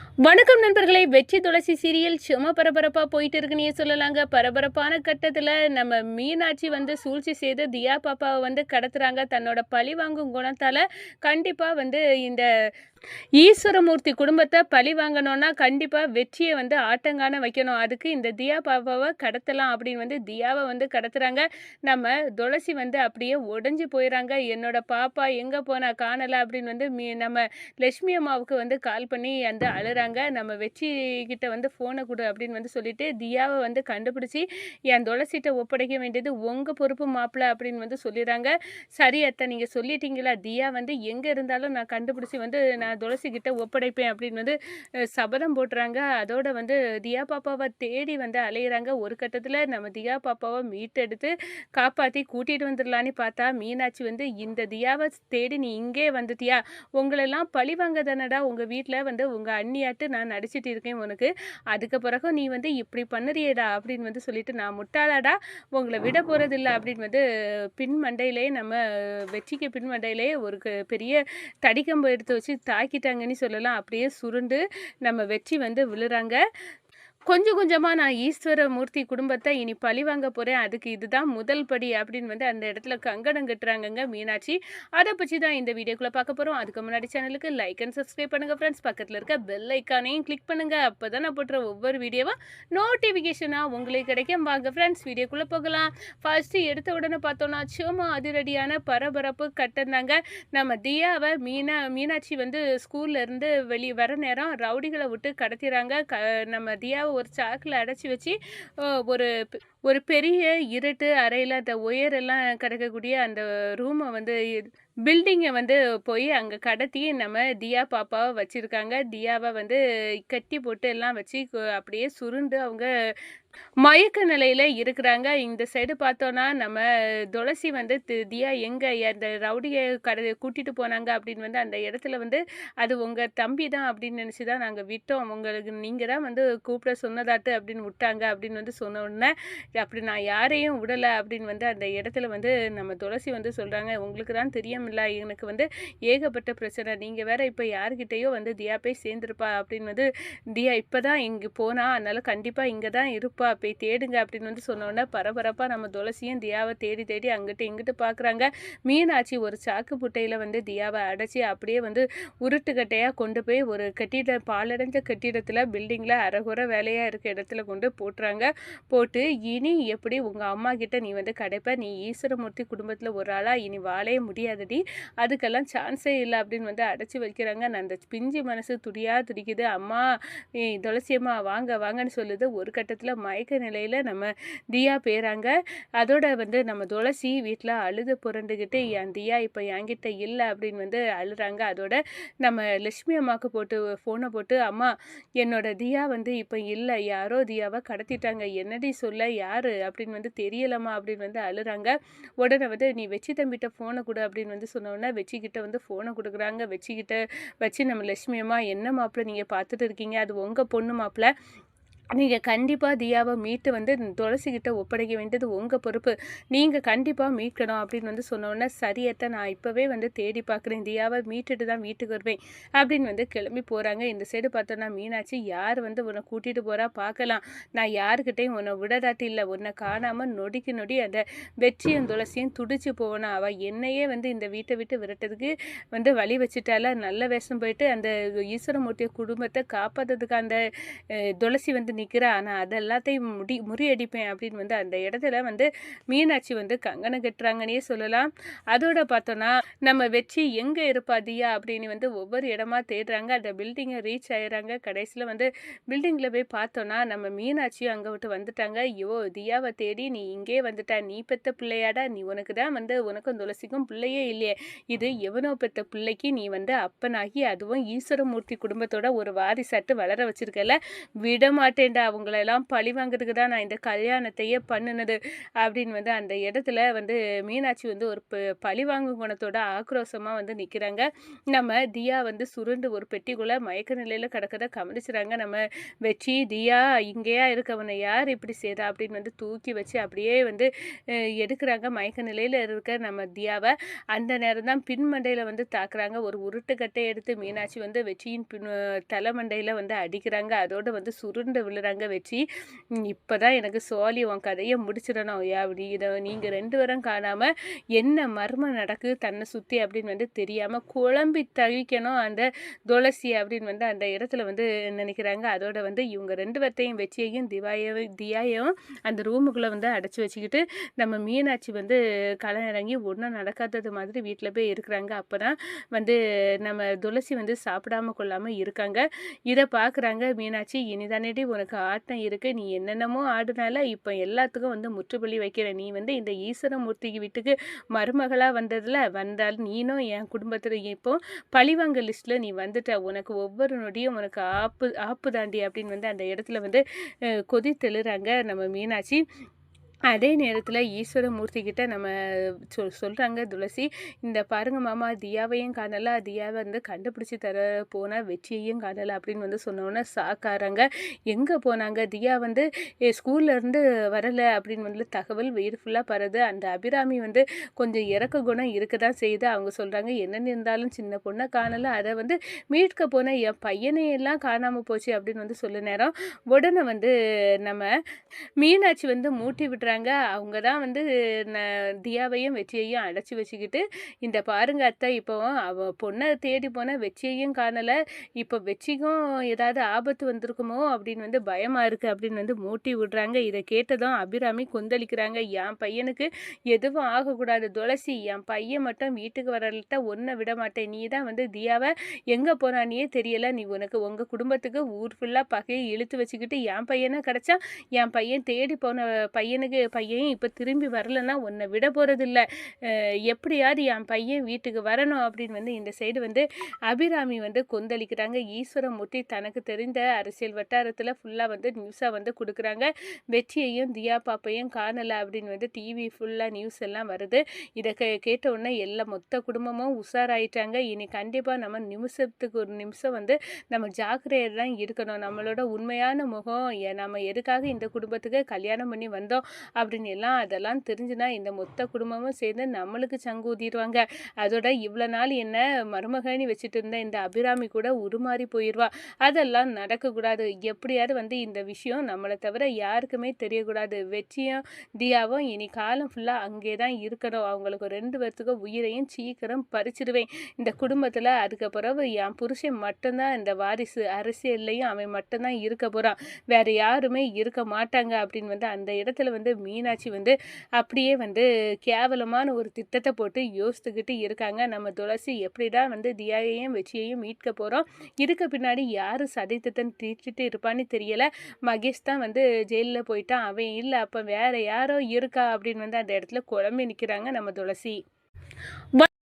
வணக்கம் நண்பர்களே வெற்றி துளசி சீரியல் சும்மா பரபரப்பாக போயிட்டு இருக்குன்னே சொல்லலாங்க. பரபரப்பான கட்டத்தில் நம்ம மீனாட்சி வந்து சூழ்ச்சி செய்து தியா பாப்பாவை வந்து கடத்துறாங்க. தன்னோட பழி வாங்கும் குணத்தால் கண்டிப்பாக வந்து இந்த ஈஸ்வரமூர்த்தி குடும்பத்தை பழி வாங்கணும்னா கண்டிப்பாக வெற்றியை வந்து ஆட்டங்கான வைக்கணும். அதுக்கு இந்த தியா பாப்பாவை கடத்தலாம் அப்படின்னு வந்து தியாவை வந்து கடத்துறாங்க. நம்ம துளசி வந்து அப்படியே உடஞ்சி போயிடறாங்க என்னோட பாப்பா எங்கே போனா காணலை அப்படின்னு வந்து மீ நம்ம லட்சுமி அம்மாவுக்கு வந்து கால் பண்ணி வந்து அழுறாங்க. நம்ம வெற்றி கிட்ட வந்து ஃபோனை கொடு அப்படின்னு வந்து சொல்லிட்டு தியாவை வந்து கண்டுபிடிச்சி என் துளசிட்ட ஒப்படைக்க வேண்டியது உங்கள் பொறுப்பு மாப்பிள்ளை அப்படின்னு வந்து சொல்லிடுறாங்க சரி அத்தை நீங்கள் சொல்லிட்டீங்களா? தியா வந்து எங்கே இருந்தாலும் நான் கண்டுபிடிச்சி வந்து நான் துளசி கிட்ட ஒப்படைப்பேன் அப்படின்னு வந்து சபதம் போட்டுறாங்க. அதோட வந்து தியா பாப்பாவை தேடி வந்து அலையிறாங்க. ஒரு கட்டத்தில் நம்ம தியா பாப்பாவை மீட்டெடுத்து காப்பாற்றி கூட்டிகிட்டு வந்துடலான்னு பார்த்தா மீனாட்சி வந்து இந்த தியாவை தேடி நீ இங்கே வந்துட்டியா? உங்களெல்லாம் பழி வாங்க தானடா உங்கள் வீட்டில் வந்து உங்கள் அண்ணியாட்டு நான் நடிச்சிட்டு இருக்கேன் உனக்கு. அதுக்கு பிறகு நீ வந்து இப்படி பண்ணுறியேடா? அப்படின்னு வந்து சொல்லிட்டு நான் முட்டாளாடா? உங்களை விட போகிறதில்ல அப்படின்னு வந்து பின் மண்டையிலேயே நம்ம வெற்றிக்கு பின் மண்டையிலேயே ஒரு க- பெரிய தடிக்கம்பு எடுத்து வச்சு தா தாக்கிட்டாங்கன்னு சொல்லலாம். அப்படியே சுருண்டு நம்ம வெற்றி வந்து விழுறாங்க. கொஞ்சம் கொஞ்சமாக நான் ஈஸ்வர மூர்த்தி குடும்பத்தை இனி பழி வாங்க போகிறேன் அதுக்கு இதுதான் முதல் படி அப்படின்னு வந்து அந்த இடத்துல கங்கணம் கட்டுறாங்கங்க மீனாட்சி. அதை பற்றி தான் இந்த வீடியோக்குள்ளே பார்க்க போகிறோம் அதுக்கு முன்னாடி சேனலுக்கு லைக் அண்ட் சப்ஸ்கிரைப் பண்ணுங்கள் ஃப்ரெண்ட்ஸ் பக்கத்தில் இருக்க பெல் ஐக்கானையும் கிளிக் பண்ணுங்கள் அப்போ தான் நான் போட்டுற ஒவ்வொரு வீடியோவும் நோட்டிஃபிகேஷனாக உங்களுக்கு கிடைக்கும். வாங்க ஃப்ரெண்ட்ஸ் வீடியோக்குள்ளே போகலாம். ஃபர்ஸ்ட்டு எடுத்த உடனே பார்த்தோன்னா சும்மா அதிரடியான பரபரப்பு கட்டிருந்தாங்க நம்ம தியாவை மீனா மீனாட்சி வந்து ஸ்கூல்லேருந்து வெளியே வர நேரம் ரவுடிகளை விட்டு கடத்திடுறாங்க க நம்ம தியாவை ஒரு சாக்கில் அடைச்சி வச்சு ஒரு ஒரு பெரிய இருட்டு அறையில் அந்த உயரெல்லாம் கிடக்கக்கூடிய அந்த ரூமை வந்து பில்டிங்கை வந்து போய் அங்கே கடத்தி நம்ம தியா பாப்பாவை வச்சுருக்காங்க. தியாவை வந்து கட்டி போட்டு எல்லாம் வச்சு அப்படியே சுருண்டு அவங்க மயக்க நிலையில் இருக்கிறாங்க. இந்த சைடு பார்த்தோன்னா நம்ம துளசி வந்து தி- தியா எங்கே அந்த ரவுடியை கடை கூட்டிகிட்டு போனாங்க அப்படின்னு வந்து அந்த இடத்துல வந்து அது உங்கள் தம்பி தான் அப்படின்னு நினச்சி தான் நாங்கள் விட்டோம். உங்களுக்கு நீங்கள் தான் வந்து கூப்பிட சொன்னதாட்டு அப்படின்னு விட்டாங்க அப்படின்னு வந்து சொன்ன உடனே அப்படி நான் யாரையும் விடலை அப்படின்னு வந்து அந்த இடத்துல வந்து நம்ம துளசி வந்து சொல்கிறாங்க உங்களுக்கு தான் தெரியுமில்ல எனக்கு வந்து ஏகப்பட்ட பிரச்சனை. நீங்கள் வேற இப்போ யார்கிட்டயோ வந்து தியா போய் சேர்ந்துருப்பா அப்படின்னு வந்து தியா இப்போ தான் இங்கே போனா அதனால கண்டிப்பாக இங்கே தான் அப்பா போய் தேடுங்க அப்படின்னு வந்து சொன்னோன்னே பரபரப்பாக நம்ம துளசியும் தியாவை தேடி தேடி அங்கிட்டு இங்கிட்டு பார்க்குறாங்க மீனாட்சி ஒரு சாக்கு புட்டையில் வந்து தியாவை அடைச்சி அப்படியே வந்து உருட்டுக்கட்டையாக கொண்டு போய் ஒரு கட்டிட பாலடைஞ்ச கட்டிடத்தில் பில்டிங்கில் அரைகுறை வேலையாக இருக்க இடத்துல கொண்டு போட்டுறாங்க. போட்டு இனி எப்படி உங்கள் அம்மா கிட்ட நீ வந்து கிடைப்ப? நீ ஈஸ்வரமூர்த்தி குடும்பத்தில் ஒரு ஆளாக இனி வாழவே முடியாதடி. அதுக்கெல்லாம் சான்ஸே இல்லை அப்படின்னு வந்து அடைச்சி வைக்கிறாங்க. நான் அந்த பிஞ்சு மனசு துடியாக துடிக்குது. அம்மா துளசியம்மா வாங்க வாங்கன்னு சொல்லுது. ஒரு கட்டத்தில் மயக்க நிலையில் நம்ம தியா பேராங்க. அதோட வந்து நம்ம துளசி வீட்டில் அழுது புரண்டுக்கிட்டு என் தியா இப்போ என்கிட்ட இல்லை? அப்படின்னு வந்து அழுறாங்க. அதோட நம்ம லட்சுமி அம்மாவுக்கு போட்டு ஃபோனை போட்டு அம்மா என்னோட தியா வந்து இப்போ இல்லை. யாரோ தியாவை கடத்திட்டாங்க. என்னடி சொல்ல? யாரு? அப்படின்னு வந்து தெரியலம்மா அப்படின்னு வந்து அழுறாங்க. உடனே வந்து நீ வெச்சி தம்பிகிட்ட ஃபோனை கொடு அப்படின்னு வந்து சொன்ன உடனே வெச்சிக்கிட்ட வந்து ஃபோனை கொடுக்குறாங்க. வெச்சிக்கிட்ட வச்சு நம்ம லட்சுமி அம்மா என்ன மாப்பிள்ள நீங்கள் பார்த்துட்டு இருக்கீங்க? அது உங்கள் பொண்ணு மாப்பிள்ள நீங்கள் கண்டிப்பாக தியாவை மீட்டு வந்து துளசிக்கிட்ட ஒப்படைக்க வேண்டியது உங்கள் பொறுப்பு. நீங்கள் கண்டிப்பாக மீட்கணும் அப்படின்னு வந்து சொன்ன உடனே சரியத்த நான் இப்போவே வந்து தேடி பார்க்குறேன் தியாவை மீட்டுட்டு தான் வீட்டுக்கு வருவேன். அப்படின்னு வந்து கிளம்பி போகிறாங்க இந்த சைடு பார்த்தோன்னா மீனாட்சி யார் வந்து உன்னை கூட்டிகிட்டு போகிறா பார்க்கலாம். நான் யாருக்கிட்டையும் உன்னை விடதாட்டி இல்லை. உன்னை காணாமல் நொடிக்கு நொடி அந்த வெற்றியும் துளசியும் துடிச்சு போவனா அவள் என்னையே வந்து இந்த வீட்டை விட்டு விரட்டதுக்கு வந்து வழி வச்சுட்டால நல்ல வேஷம் போயிட்டு அந்த ஈஸ்வரமூர்த்திய குடும்பத்தை காப்பாற்றுறதுக்கு அந்த துளசி வந்து நிற்கிறா ஆனால் அது எல்லாத்தையும் முடி முறியடிப்பேன் அப்படின்னு வந்து அந்த இடத்துல வந்து மீனாட்சி வந்து கங்கணம் கட்டுறாங்கன்னே சொல்லலாம். அதோட பார்த்தோன்னா நம்ம வெற்றி எங்கே இருப்பா தியா அப்படின்னு வந்து ஒவ்வொரு இடமா தேடுறாங்க. அந்த பில்டிங்கை ரீச் ஆயிடுறாங்க. கடைசியில் வந்து பில்டிங்கில் போய் பார்த்தோன்னா நம்ம மீனாட்சியும் அங்கே விட்டு வந்துட்டாங்க. ஐயோ தியாவை தேடி நீ இங்கே வந்துட்ட. நீ பெத்த பிள்ளையாடா. நீ உனக்கு தான் வந்து உனக்கும் துளசிக்கும் பிள்ளையே இல்லையே. இது எவனோ பெத்த பிள்ளைக்கு நீ வந்து அப்பனாகி அதுவும் ஈஸ்வரமூர்த்தி குடும்பத்தோட ஒரு வாரிசாட்டு வளர வச்சிருக்கல. விட மாட்டேன் அவங்களெல்லாம் பழி வாங்குறதுக்கு தான் நான் இந்த கல்யாணத்தையே பண்ணுனது? அப்படின்னு வந்து அந்த இடத்துல வந்து மீனாட்சி வந்து ஒரு ப- பழி வாங்கும் குணத்தோட ஆக்ரோஷமாக வந்து நிற்கிறாங்க நம்ம தியா வந்து சுருண்டு ஒரு பெட்டிக்குள்ளே மயக்க நிலையில் கிடக்கத கவனிச்சுறாங்க. நம்ம வச்சு தியா இங்கேயா இருக்கவனை யார் இப்படி செய்தா அப்படின்னு வந்து தூக்கி வச்சு அப்படியே வந்து எடுக்கிறாங்க. மயக்க நிலையில் இருக்க நம்ம தியாவை அந்த நேரம் தான் பின்மண்டையில் வந்து தாக்குறாங்க. ஒரு உருட்டுக்கட்டை எடுத்து மீனாட்சி வந்து வெற்றியின் பின் தலைமண்டையில் வந்து அடிக்கிறாங்க. அதோட வந்து சுருண்டு விழுறாங்க வெற்றி. இப்போ தான் எனக்கு சோழி உன் கதையை முடிச்சிடணும் ஏ அப்படி. இதை நீங்கள் ரெண்டு பேரும் காணாமல் என்ன மர்மம் நடக்கு தன்னை சுற்றி அப்படின்னு வந்து தெரியாமல் குழம்பி தவிக்கணும் அந்த துளசி அப்படின்னு வந்து அந்த இடத்துல வந்து நினைக்கிறாங்க. அதோட வந்து இவங்க ரெண்டு பேர்த்தையும் வெற்றியையும் திவாயையும் தியாயும் அந்த ரூமுக்குள்ளே வந்து அடைச்சி வச்சுக்கிட்டு நம்ம மீனாட்சி வந்து களம் இறங்கி ஒன்றும் நடக்காதது மாதிரி வீட்டில் போய் இருக்கிறாங்க. அப்போ தான் வந்து நம்ம துளசி வந்து சாப்பிடாம கொள்ளாமல் இருக்காங்க. இதை பார்க்குறாங்க மீனாட்சி. இனிதானேடி உனக்கு உனக்கு ஆட்டம் இருக்குது நீ என்னென்னமோ ஆடுனால இப்போ எல்லாத்துக்கும் வந்து முற்றுப்புள்ளி வைக்கிற. நீ வந்து இந்த ஈஸ்வரமூர்த்தி வீட்டுக்கு மருமகளாக வந்ததில் வந்தால் நீனும் என் குடும்பத்தில் இப்போ பழிவாங்க லிஸ்ட்டில் நீ வந்துட்ட. உனக்கு ஒவ்வொரு நொடியும் உனக்கு ஆப்பு ஆப்பு தாண்டி அப்படின்னு வந்து அந்த இடத்துல வந்து கொதி தெழுறாங்க நம்ம மீனாட்சி. அதே நேரத்தில் ஈஸ்வரமூர்த்தி கிட்ட நம்ம சொல் சொல்கிறாங்க துளசி. இந்த பாருங்க மாமா தியாவையும் காணல. தியாவை வந்து கண்டுபிடிச்சி தர போனால் வெற்றியையும் காணலை அப்படின்னு வந்து சொன்னோன்னே சாக்காராங்க எங்கே போனாங்க? தியா வந்து "ஏ, வரலை அப்படின்னு வந்து தகவல் வீடு ஃபுல்லாக பரது அந்த அபிராமி வந்து கொஞ்சம் இறக்க குணம் இருக்க தான் செய்யுது. அவங்க சொல்கிறாங்க என்னென்னு இருந்தாலும் சின்ன பொண்ணை காணல. அதை வந்து மீட்க போன என் பையனையெல்லாம் காணாமல் போச்சு அப்படின்னு வந்து சொல்ல நேரம். உடனே வந்து நம்ம மீனாட்சி வந்து மூட்டி விடுறாங்க அவங்க தான் வந்து தியாவையும் வெற்றியையும் அடைச்சி வச்சுக்கிட்டு இந்த பாருங்க அத்தை இப்போ அவ பொண்ணை தேடி போன வெற்றியையும் காணலை. இப்போ வெற்றிக்கும் ஏதாவது ஆபத்து வந்திருக்குமோ அப்படின்னு வந்து பயமாக இருக்குது அப்படின்னு வந்து மூட்டி விடுறாங்க. இதை கேட்டதும் அபிராமி கொந்தளிக்கிறாங்க. என் பையனுக்கு எதுவும் ஆகக்கூடாது துளசி. என் பையன் மட்டும் வீட்டுக்கு வரலட்ட ஒன்றை விட மாட்டேன். நீ தான் வந்து தியாவை எங்கே போனானியே தெரியலை. நீ உனக்கு உங்கள் குடும்பத்துக்கு ஊர் ஃபுல்லாக பகையை இழுத்து வச்சுக்கிட்டு என் பையனை கிடச்சா என் பையன் தேடி போன பையனுக்கு பையன் இப்போ திரும்பி வரலன்னா உன்னை விட போகிறதில்ல எப்படியாவது என் பையன் வீட்டுக்கு வரணும் அப்படின்னு வந்து இந்த சைடு வந்து அபிராமி வந்து கொந்தளிக்கிறாங்க. ஈஸ்வரமூர்த்தி தனக்கு தெரிந்த அரசியல் வட்டாரத்தில் ஃபுல்லாக வந்து நியூஸாக வந்து கொடுக்குறாங்க. வெற்றியையும் தியா பாப்பையும் காணலை அப்படின்னு வந்து டிவி ஃபுல்லாக நியூஸ் எல்லாம் வருது. இதை கே கேட்ட உடனே எல்லா மொத்த குடும்பமும் உஷாராயிட்டாங்க. இனி கண்டிப்பாக நம்ம நிமிஷத்துக்கு ஒரு நிமிஷம் வந்து நம்ம ஜாக்கிரதையாக தான் இருக்கணும். நம்மளோட உண்மையான முகம் நம்ம எதுக்காக இந்த குடும்பத்துக்கு கல்யாணம் பண்ணி வந்தோம்? அப்படின்னு எல்லாம் அதெல்லாம் தெரிஞ்சுனா இந்த மொத்த குடும்பமும் சேர்ந்து நம்மளுக்கு சங்கு ஊதிடுவாங்க. அதோட இவ்வளோ நாள் என்ன மருமகனி வச்சுட்டு இருந்த இந்த அபிராமி கூட உருமாறி போயிடுவா அதெல்லாம் நடக்கக்கூடாது. எப்படியாவது வந்து இந்த விஷயம் நம்மளை தவிர யாருக்குமே தெரியக்கூடாது. வெற்றியும் தியாவும் இனி காலம் ஃபுல்லாக அங்கே தான் இருக்கணும். அவங்களுக்கு ரெண்டு பேர்த்துக்கும் உயிரையும் சீக்கிரம் பறிச்சிடுவேன். இந்த குடும்பத்தில் அதுக்கு பிறகு என் புருஷன் மட்டும்தான் இந்த வாரிசு அரசியல்லையும் அவன் மட்டும்தான் இருக்க போகிறான் வேறு யாருமே இருக்க மாட்டாங்க அப்படின்னு வந்து அந்த இடத்துல வந்து மீனாட்சி வந்து அப்படியே வந்து கேவலமான ஒரு திட்டத்தை போட்டு யோசித்துக்கிட்டு இருக்காங்க. நம்ம துளசி எப்படிடா வந்து தியாயையும் வெற்றியையும் மீட்க போகிறோம் இதுக்கு பின்னாடி யார் சதித்தத்தன் திட்டம் இருப்பான்னு தெரியலை. மகேஷ் தான் வந்து ஜெயிலில் போயிட்டான். அவன் இல்லை அப்போ வேறு யாரோ இருக்கா அப்படின்னு வந்து அந்த இடத்துல குழம்பி நிற்கிறாங்க நம்ம துளசி.